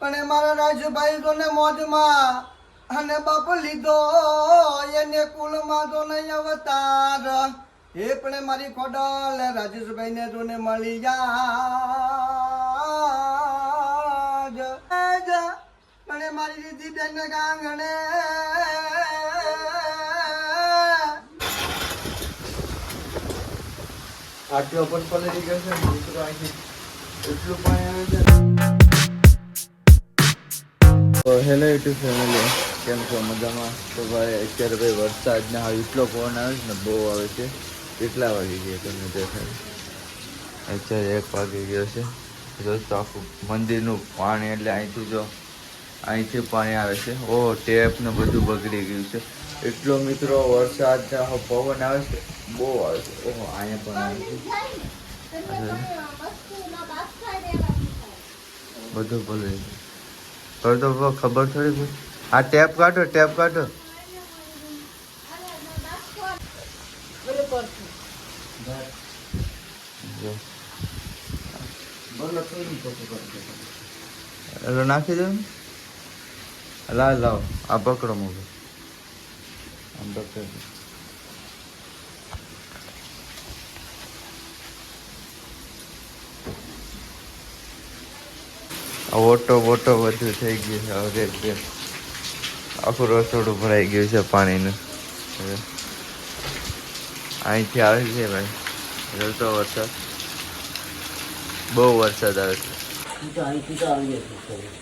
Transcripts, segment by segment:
એ મારા રાજભાઈ તો ને મોજમાં અને બાપ લીધો. એને કુલમાં તો નહીં અવતાર. એ પણ મારી ખોડલ રાજેશભાઈ ને તો ને મળી જા એ મારી દીદી બેન ગાંગણે. આટલો પણ પલળી ગયો છે મિત્રો અહીંથી. એટલું પણ હેલો યુટ્યુબ ફેમિલી કેમ છો મજામાં તો ભાઈ અત્યારે ભાઈ વરસાદ ને હવે એટલો પવન આવે છે ને બહુ આવે છે કેટલા વાગી ગયા તમને દેખાય અત્યારે એક વાગી ગયો છે દોસ્તો આખું મંદિરનું પાણી એટલે અહીંથી જો અહીંથી પાણી આવે છે ઓ ટેપ ને બધું બગડી ગયું છે એટલો મિત્રો વરસાદ ને પવન આવે છે બહુ આવે છે ઓહો અહીંયા પણ આવે છે બધું ભલે હવે તો ખબર થોડી આ ટેપ કાઢો ટેપ કાઢો જો. નાખી દો. લાવ લાવ, આ પકડો મોબાઈલ આમ પકડો ઓટો બોટો બધું થઈ ગયું છે, હવે. આખું રસોડું ભરાઈ ગયું છે પાણીનું. અહીંથી આવે છે ભાઈ જલતો વરસાદ. બહુ વરસાદ આવે છે.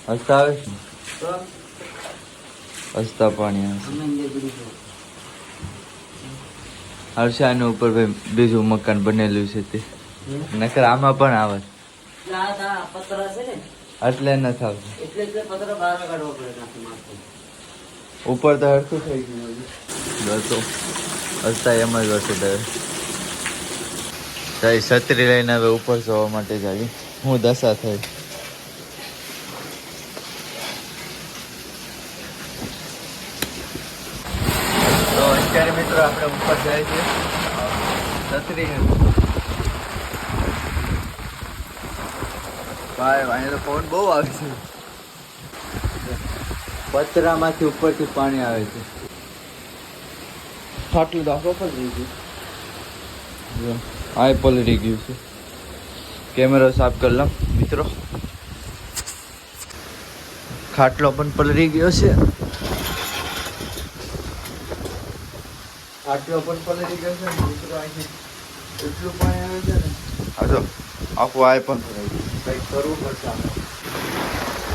હસતા આવે છે? હસતા પાણી આવે છે. ઉપર ભાઈ બીજું મકાન બનેલું છે તે. નકર આમાં પણ આવે. છે. એટલે નથી આવતું ઉપર તો હરખું થઈ ગયું બસો હસતા એમ જ વરસાદ આવે તારી છત્રી લઈને હવે ઉપર જવા માટે જાવી. હું દશા થઈ. તો અત્યારે મિત્રો આપણે ઉપર જાય છે છત્રી ભાઈ અહીંયા તો પવન બહુ આવે છે. પતરામાંથી ઉપરથી પાણી આવે છે. ખાટલું દાખલો પર રહી ગયું આ પલળી ગયું છે. કેમેરો સાફ કરી લઉં મિત્રો. ખાટલો પણ પલળી ગયો છે. ખાટલો પણ પલરી ગયો છે. મિત્રો અહીંથી એટલું પાણી આવે છે ને. આ જો આખું આ પણ ભરાઈ ગયું કંઈક કરવું પડશે આમાં.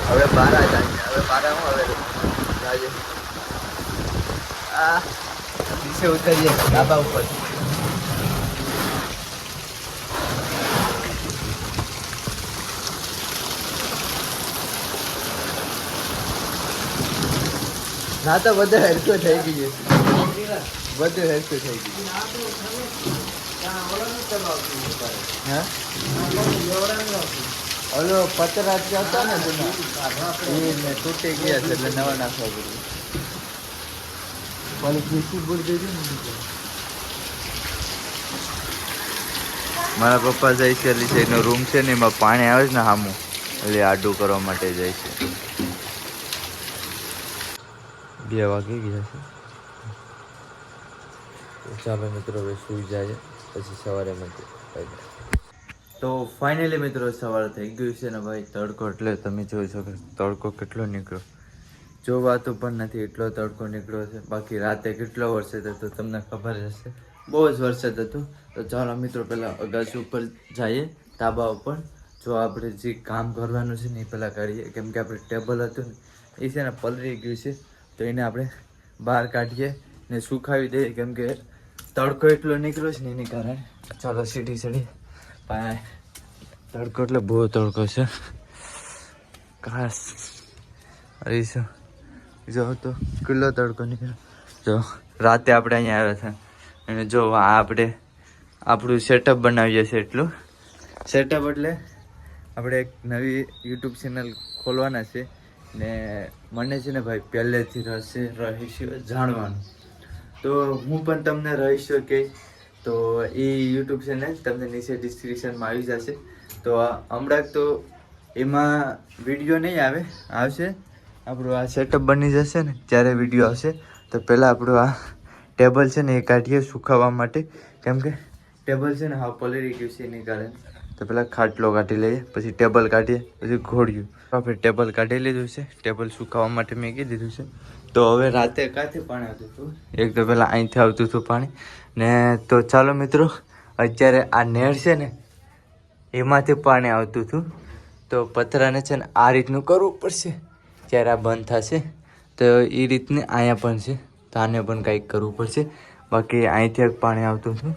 હવે બારા જાય હવે બારા હું હવે રાજે આ નીચે ઉતરીએ ડાબા ઉપર ના તો બધું હરકું થઈ ગયું છે બધું હરકું થઈ ગયું હા ઓલો પતરા હતા ને એ તૂટી ગયા છે એટલે નવા નાખવા પડ્યું. ઓલી ખીસી બોલ દેજો ને મારા પપ્પા જાય છે, એટલે એનો રૂમ છે ને, એમાં પાણી આવે છે ને સામું એટલે આડું કરવા માટે જાય છે. બે વાગી ગયા છે. ચાલો મિત્રો, હવે સુઈ જાય પછી સવારે મૂકી તો ફાઇનલી મિત્રો, સવાર થઈ ગયું છે ને ભાઈ? તડકો એટલે તમે જોઈ શકો તડકો કેટલો નીકળ્યો. જોવાતું પણ નથી, એટલો તડકો નીકળ્યો છે. બાકી રાતે કેટલો વરસાદ હતો તમને ખબર જ હશે. બહુ જ વરસાદ હતો. તો ચાલો મિત્રો, પહેલાં અગાસી ઉપર જઈએ, ધાબા ઉપર. જો આપણે જે કામ કરવાનું છે ને એ પહેલાં કરીએ. કેમ કે આપણે ટેબલ હતું ને, એ છે ને પલળી ગયું છે. તો એને આપણે બહાર કાઢીએ ને સુખાવી દઈએ. કેમ કે તડકો એટલો નીકળ્યો છે ને એને કારણે. ચાલો સીટી ચડી. પાય. તડકો એટલે બહુ તડકો છે. કાશ. અરે શું? જો તો કેટલો તડકો નીકળ્યો. જો, રાતે આપણે અહીંયા આવ્યા હતા. અને જો આપણે આપણું સેટઅપ બનાવીએ છીએ એટલું. સેટઅપ એટલે આપણે એક નવી યુટ્યુબ ચેનલ ખોલવાના છે ને મને છે ને ભાઈ પહેલેથી રહેશે રહસ્ય જાણવાનું. તો હું પણ તમને રહીશ કે તો એ યુટ્યુબ ચેનલ તમને નીચે ડિસ્ક્રિપ્શનમાં આવી જશે. તો હમણાં તો એમાં વીડિયો નહીં આવે, આવશે. આપણું આ સેટઅપ બની જશે ને, જ્યારે વીડિયો આવશે, તો પહેલાં આપણું આ ટેબલ છે ને એ કાઢીએ સુકાવવા માટે. કેમ કે ટેબલ છે ને હા પલળી ગયું છે એની કારણે તો પહેલાં ખાટલો કાઢી લઈએ, પછી ટેબલ કાઢીએ, પછી ઘોડ્યું. આપણે ટેબલ કાઢી લીધું છે. ટેબલ સુકાવવા માટે મેં કહી દીધું છે. તો હવે રાતે ક્યાંથી પાણી આવતું હતું? એક તો પહેલાં અહીંથી આવતું હતું પાણી. ને તો ચાલો મિત્રો, અત્યારે આ નેર છે ને, એમાંથી પાણી આવતું હતું. તો પતરાને છે ને આ રીતનું કરવું પડશે. જ્યારે આ બંધ થશે, તો એ રીતને અહીંયા પણ છે. તો આને પણ કંઈક કરવું પડશે. બાકી અહીંથી પાણી આવતું હતું.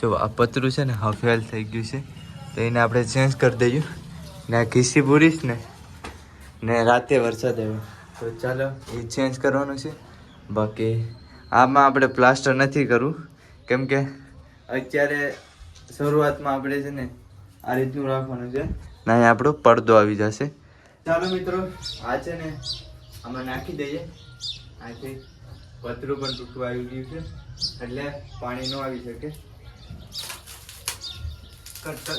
જો, આ પતરું છે ને હફેલ થઈ ગયું છે. તો એને આપણે ચેન્જ કરી દઈએ. ને આ ઘીસી પૂરીશ ને ને રાતે વરસાદ આવ્યો. તો ચાલો, એ ચેન્જ કરવાનું છે. બાકી આમાં આપણે પ્લાસ્ટર નથી કરવું કેમ કે અત્યારે શરૂઆતમાં આપણે છે ને આ રીતનું રાખવાનું છે. ના આપણો પડદો આવી જશે. ચાલો મિત્રો, આ છે ને આમાં નાખી દઈએ. આથી પતરું પણ તૂટવું આવી ગયું છે. એટલે પાણી ન આવી શકે. કટ.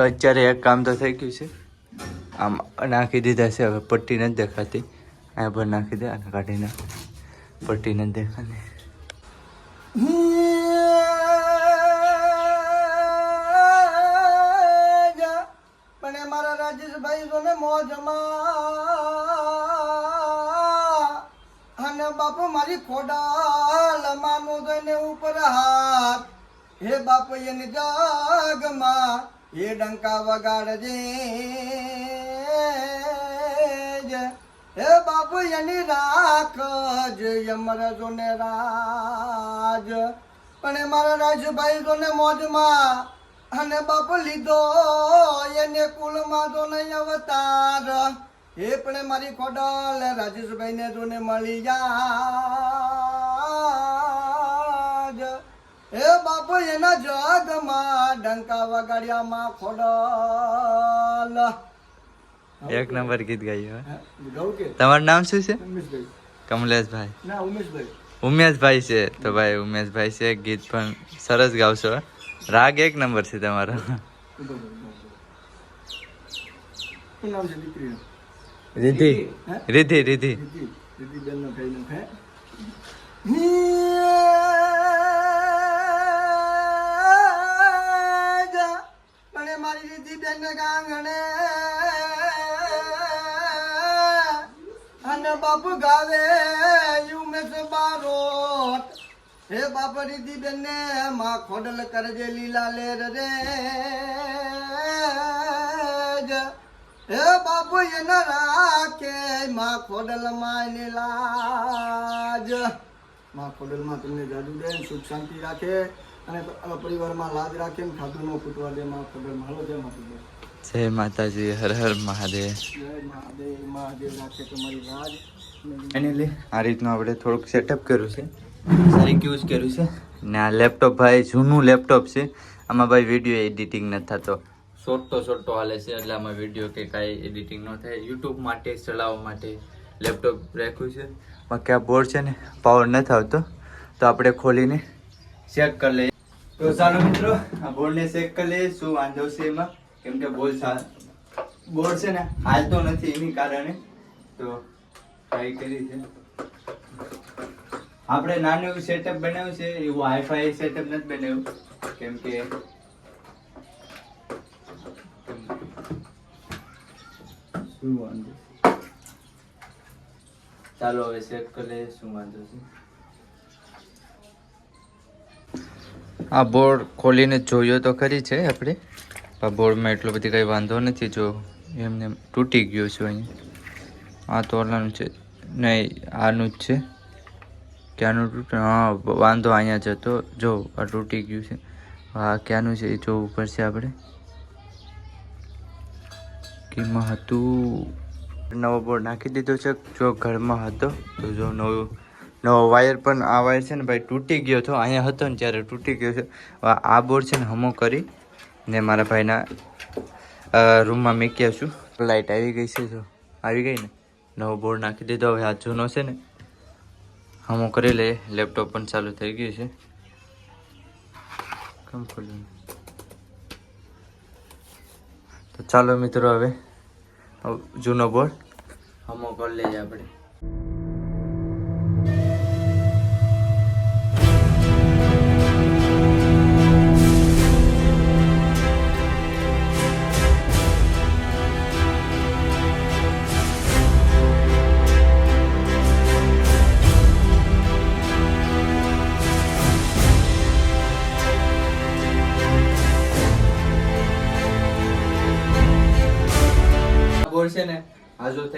તો અત્યારે એક કામ તો થઈ ગયું છે. આમ નાખી દીધા છે, હવે પટ્ટી નથી દેખાતી. અહીંયા પર નાખી દે અને કાઢીને. પટ્ટી નથી દેખાતી. પણ એ મારા રાજેશભાઈ જો મોજ અને બાપુ મારી ખોડાલ માનો જોઈને ઉપર હાથ. હે બાપુ એની જગમાં. એ ડંકા વગાડજે. હે બાપુ એની રાખજ યમર જોને રાજ. પણ એ મારા રાજભાઈ જોને મોજમાં. અને બાપુ લીધો એને કુલમાં તો નહીં અવતાર. એ પણ મારી ખોડલ રાજેશભાઈ ને જોને મળી જાજ એ બાપુ એના જગમાં ડંકા વગાડ્યા માં ખોડલ. એક નંબર ગીત ગાયું તમારું નામ શું છે? કમલેશભાઈ. ના ઉમેશભાઈ. ઉમેશભાઈ છે. તો ભાઈ ઉમેશભાઈ છે ગીત પણ સરસ ગાવશો રાગ એક નંબર છે તમારો. રિધિ રિધિ? રીધિ રીધિ બેન ગાંગણે અને બાપ ગાવે ઉમેશ બારોટ હે બાપ રીધી બેન ને માં ખોડલ કરજે લીલા લેર રે. હે બાપુ એને રાખે, માં ખોડલ માં લાજ. માં ખોડલ માં તમને જાદુ દે સુખ શાંતિ રાખે. અને પરિવારમાં લાજ રાખે ને ખાધું ન ફૂટવા દે માં ખોડલ માં હાલો જય માતાજી જય માતાજી હર હર મહાદેવ. જય મહાદેવ મહાદેવ રાખે તમારી લાજ. એની લે આ રીતનું આપણે થોડુંક સેટઅપ કર્યું છે. સારી યુઝ કર્યું છે. ને આ લેપટોપ ભાઈ જૂનું લેપટોપ છે. આમાં ભાઈ વીડિયો એડિટિંગ નથી થતો. શોર્ટો શોર્ટો હાલે છે એટલે આમાં વીડિયો કે કાંઈ એડિટિંગ ન થાય. યુટ્યુબ માટે ચલાવવા માટે લેપટોપ રાખ્યું છે. બાકી આ બોર્ડ છે ને પાવર નથી આવતો. તો આપણે ખોલીને ચેક કરી લઈએ. તો ચાલો મિત્રો, આ બોર્ડને ચેક કરી લઈએ, શું વાંધો છે એમાં. કેમ કે બોલ બોર્ડ છે ને હાલતો નથી એની કારણે. તો ટ્રાય કરી છે. આપણે નાનું એવું સેટઅપ બનાવ્યું છે, એવું હાઈફાઈ સેટઅપ નથી બનાવ્યું. કેમ કે શું વાંધો ચાલો હવે ચેક કરી લઈએ, શું વાંધો છે. આ બોર્ડ ખોલીને જોયો તો ખરી છે આપણે આ બોર્ડમાં એટલો બધી કંઈ વાંધો નથી જો એમને એમ તૂટી ગયો છે અહીંયા. આ તો ઓલાનું છે, નહીં, આનું જ છે. ક્યાંનું તૂટે? હા, વાંધો અહીંયા જતો તો જો, આ તૂટી ગયું છે. હા, ક્યાંનું છે એ જોવું પડશે આપણે કેમાં હતું? નવો બોર્ડ નાખી દીધો છે, જો ઘરમાં હતો, તો જો નવો નવો વાયર પણ આ વાયર છે ને ભાઈ તૂટી ગયો હતો, અહીંયા હતો ને ત્યારે તૂટી ગયો છે. આ બોર્ડ છે ને હમો કરી ને મારા ભાઈના રૂમમાં મૂક્યા છું. લાઇટ આવી ગઈ છે જો. આવી ગઈ ને? નવો બોર્ડ નાખી દીધો. હવે આ જૂનો છે ને. હમો કરી લઈએ. લેપટોપ પણ ચાલુ થઈ ગયું છે. તો ચાલો મિત્રો હવે, જૂનો બોર્ડ હમો કરી લઈએ આપણે.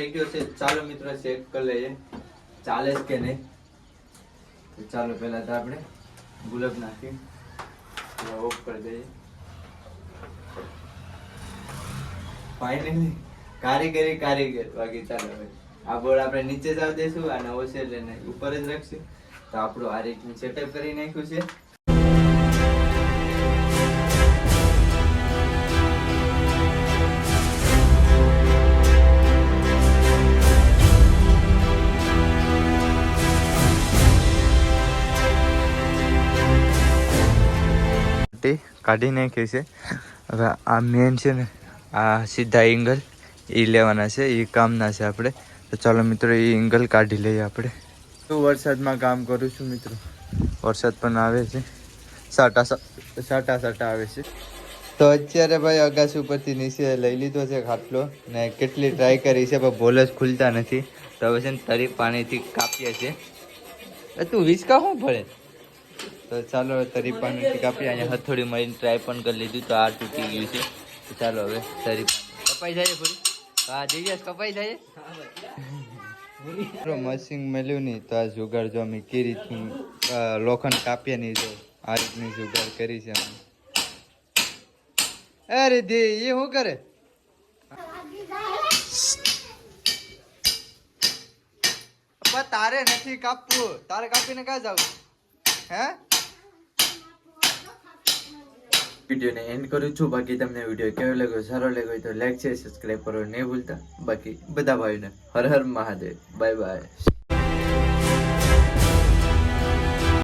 થઈ ગયો છે. ચાલો મિત્રો ચેક કરી લઈએ. ચાલે છે કે નહીં? ચાલો પહેલા તો આપણે ગુલાબ નાખી ઓફ કરી દઈએ. ફાઇનલી કારીગરી, કારીગર. બાકી ચાલો હવે. આ બોર્ડ આપણે નીચે જ આવી દઈશું આ નવો છે એટલે ઉપર જ રાખશું. તો આપણું આ રીતનું સેટઅપ કરી નાખ્યું છે. તે કાઢી નાખી છે. હવે આ મેન છે ને, આ સીધા એંગલ એ લેવાના છે એ કામના છે આપણે. તો ચાલો મિત્રો એ એંગલ કાઢી લઈએ આપણે. તો વરસાદમાં કામ કરું છું મિત્રો. વરસાદ પણ આવે છે. સાટા સાટા સાટા આવે છે. તો અત્યારે ભાઈ અગાસી ઉપરથી નીચે લઈ લીધો છે ખાટલો ને કેટલી ટ્રાય કરી છે, પણ બોલ જ ખુલતા નથી. તો હવે છે ને તરી પાણીથી કાપીએ છીએ. તું વિસકા શું ભરે? તો ચાલો તરી નથી કાપી અહીંયા હથોડી મારીને ટ્રાય પણ કરી લીધું તો આ તૂટી ગયું છે. ચાલો હવે તરી કપાઈ જાય પૂરી હા જઈએ કપાઈ જાય? મશીન મળ્યું નહીં તો આ જુગાડ જો અમે કઈ રીતનું લોખંડ કાપીએ નહીં જો આ રીતની જુગાડ કરી છે અમે. અરે દે એ શું કરે? પણ તારે નથી કાપવું. તારે કાપીને ક્યાં જવું? હે? વિડીયોને એન્ડ કરું છું. બાકી તમને વીડિયો કેવો લાગ્યો, સારો લાગ્યો તો લાઈક છે સબસ્ક્રાઈબ કરો નહીં ભૂલતા. બાકી બધા ભાઈઓને હર હર મહાદેવ. Bye bye